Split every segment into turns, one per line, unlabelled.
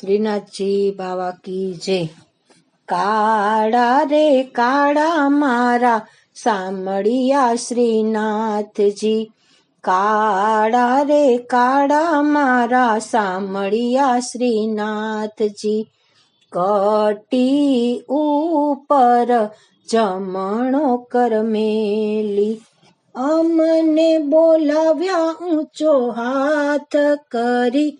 શ્રીનાથજી બાવા કી જય. કાળા રે કાળા મારા, સાંભળિયા શ્રીનાથજી. કાળા રે કાળા મારા, સાંભળિયા શ્રીનાથજી. કટી ઉપર જમણો કરમેલી અમને બોલાવ્યા ઊંચો હાથ કરી.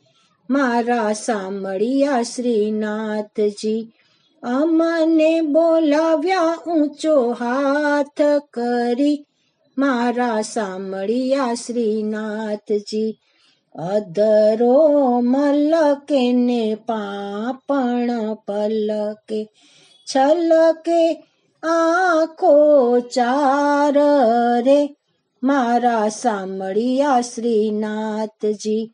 મારા સાંભળ્યા શ્રીનાથજી, અમને બોલાવ્યા ઊંચો હાથ કરી. મારા સાંભળ્યા શ્રીનાથજી, અધરો મલકે ને પાપણ પલકે. છલકે આખો ચાર રે. મારા સાંભળ્યા શ્રીનાથજી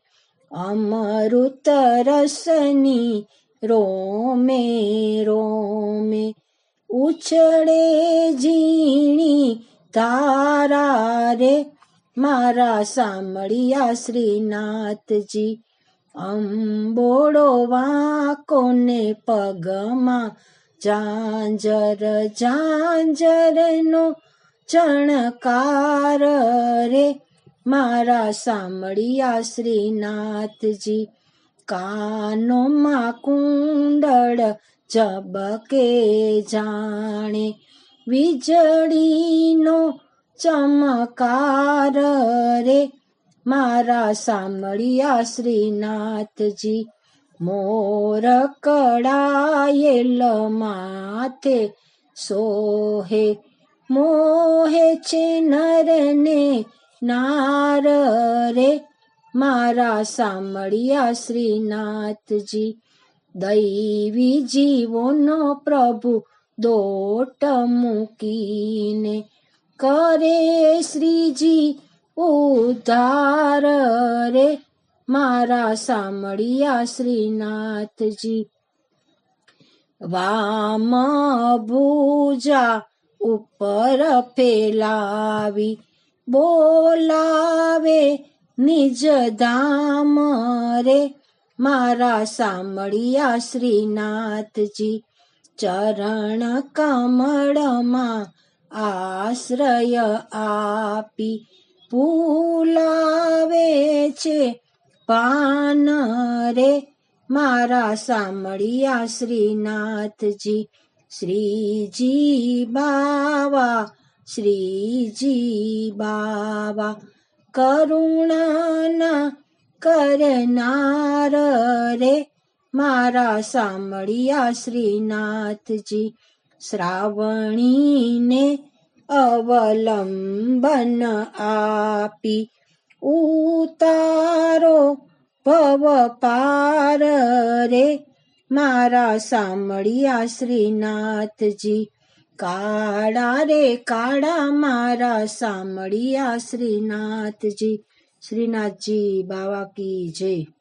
અમૃત રસની રોમે રોમે ઉછળે ઝીણી તારા રે મારા સાંભળિયા શ્રીનાથજી અંબોડો વાકોને પગમાં ઝાંઝર ઝાંઝરનો ચણકાર રે મારા સાંભળ્યા શ્રીનાથજી કાનોમાં કુંડળ ચબકે જાણે, વીજળીનો ચમકાર રે. મારા સાંભળ્યા શ્રીનાથજી, મોર કડાયેલ માથે સોહે, મોહે છે નરને નાર રે મારા સાંભળ્યા શ્રીનાથજી. દૈવી જીવોનો પ્રભુ દોટ મૂકીને કરે શ્રીજી ઉધાર રે મારા સાંભળ્યા શ્રીનાથજી. વામ ભૂજા ઉપર ફેલાવી બોલાવે નિજ ધામ રે. મારા સાંભળિયા શ્રીનાથજી, ચરણ કમળમાં આશ્રય આપી પુલાવે છે પાન રે. મારા સાંભળિયા શ્રીનાથજી, શ્રીજી બાવા શ્રીજી બાવા કરુણાના કરનાર રે. મારા સાંભળ્યા શ્રીનાથજી શ્રાવણીને અવલંબન આપી. ઉતારો ભવ પાર રે. મારા સાંભળ્યા શ્રીનાથજી કાળા રે કાળા મારા સાંભળ્યા શ્રીનાથજી. શ્રીનાથજી બાવા કી જય.